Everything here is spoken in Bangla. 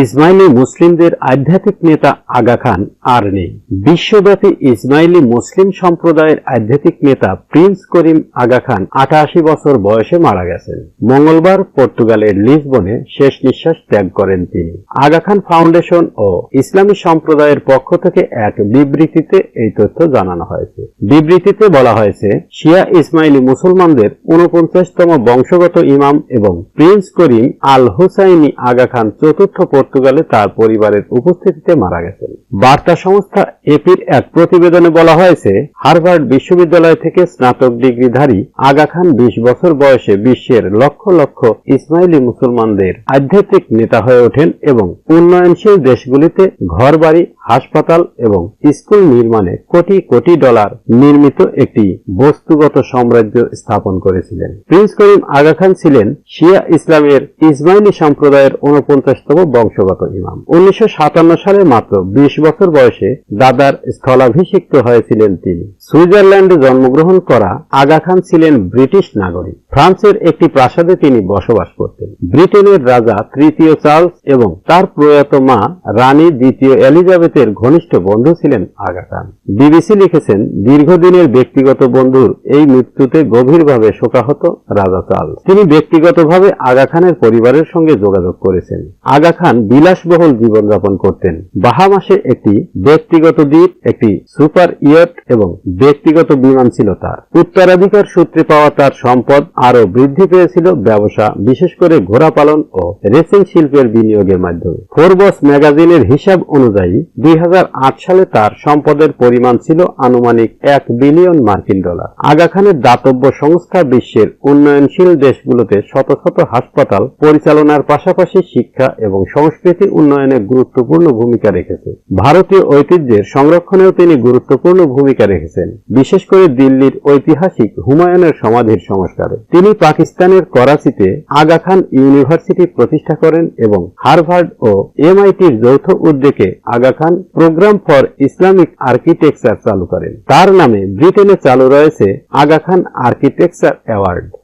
ইসমাইলি মুসলিমদের আধ্যাত্মিক নেতা আগা খান আর নেই। বিশ্বব্যাপী ইসমাইলি মুসলিম সম্প্রদায়ের আধ্যাত্মিক নেতা প্রিন্স করিম আগা খান আটাশি বছর বয়সে মারা গেছেন। মঙ্গলবার পর্তুগালের লিসবনে শেষ নিঃশ্বাস ত্যাগ করেন তিনি। আগা খান ফাউন্ডেশন ও ইসলামী সম্প্রদায়ের পক্ষ থেকে এক বিবৃতিতে এই তথ্য জানানো হয়েছে। বিবৃতিতে বলা হয়েছে, শিয়া ইসমাইলি মুসলমানদের উনপঞ্চাশতম বংশগত ইমাম এবং প্রিন্স করিম আল হুসাইনি আগা খান চতুর্থ পর্তুগালে তার পরিবারের উপস্থিতিতে মারা গেছেন। বার্তা সংস্থা এপির এক প্রতিবেদনে বলা হয়েছে, হার্ভার্ড বিশ্ববিদ্যালয় থেকে স্নাতক ডিগ্রিধারী আগা খান বিশ বছর বয়সে বিশ্বের লক্ষ লক্ষ ইসমাইলি মুসলমানদের আধ্যাত্মিক নেতা হয়ে ওঠেন এবং উন্নয়নশীল দেশগুলিতে ঘরবাড়ি, হাসপাতাল এবং স্কুল নির্মাণে কোটি কোটি ডলার নির্মিত একটি বস্তুগত সাম্রাজ্য স্থাপন করেছিলেন। প্রিন্স করিম আগা খান ছিলেন শিয়া ইসলামের ইসমাইলি সম্প্রদায়ের উনপঞ্চাশতম বংশগত ইমাম। উনিশশো সাতান্ন সালে মাত্র বিশ বছর বয়সে দাদার স্থলাভিষিক্ত হয়েছিলেন তিনি। সুইজারল্যান্ডে জন্মগ্রহণ করা আগা খান ছিলেন ব্রিটিশ নাগরিক। ফ্রান্সের একটি প্রাসাদে তিনি বসবাস করতেন। ব্রিটেনের রাজা তৃতীয় চার্লস এবং তার প্রয়াত মা রানী দ্বিতীয় এলিজাবেথের ঘনিষ্ঠ বন্ধু ছিলেন আগা খান বিবিসি লিখেছেন, দীর্ঘদিনের ব্যক্তিগত বন্ধুর এই মৃত্যুতে গভীরভাবে শোকাহত রাজা চার্লস। তিনি ব্যক্তিগতভাবে আগা খানের পরিবারের সঙ্গে যোগাযোগ করেছেন। আগা খান বিলাসবহুল জীবনযাপন করতেন। বাহামাসে একটি ব্যক্তিগত দ্বীপ, একটি সুপার ইয়ট এবং ব্যক্তিগত বিমান ছিল তার। উত্তরাধিকার সূত্রে পাওয়া তার সম্পদ আরও বৃদ্ধি পেয়েছিল ব্যবসা, বিশেষ করে ঘোড়া পালন ও রেসিং শিল্পের বিনিয়োগের মাধ্যমে। ফোরবস ম্যাগাজিনের হিসাব অনুযায়ী, দুই হাজার আট সালে তার সম্পদের পরিমাণ ছিল আনুমানিক এক বিলিয়ন মার্কিন ডলার। আগা খানের দাতব্য সংস্থা বিশ্বের উন্নয়নশীল দেশগুলোতে শত শত হাসপাতাল পরিচালনার পাশাপাশি শিক্ষা এবং সংস্কৃতি উন্নয়নে গুরুত্বপূর্ণ ভূমিকা রেখেছে। ভারতীয় ঐতিহ্যের সংরক্ষণেও তিনি গুরুত্বপূর্ণ ভূমিকা রেখেছেন, বিশেষ করে দিল্লির ঐতিহাসিক হুমায়ুনের সমাধির সংস্কারে। তিনি পাকিস্তানের করাচিতে আগা খান ইউনিভার্সিটি প্রতিষ্ঠা করেন এবং হার্ভার্ড ও এমআইটির যৌথ উদ্যোগে Aga Khan program for Islamic architecture চালু করেন। তার নামে ব্রিটেনে চালু রয়েছে আগা খান আর্কিটেকচার অ্যাওয়ার্ড।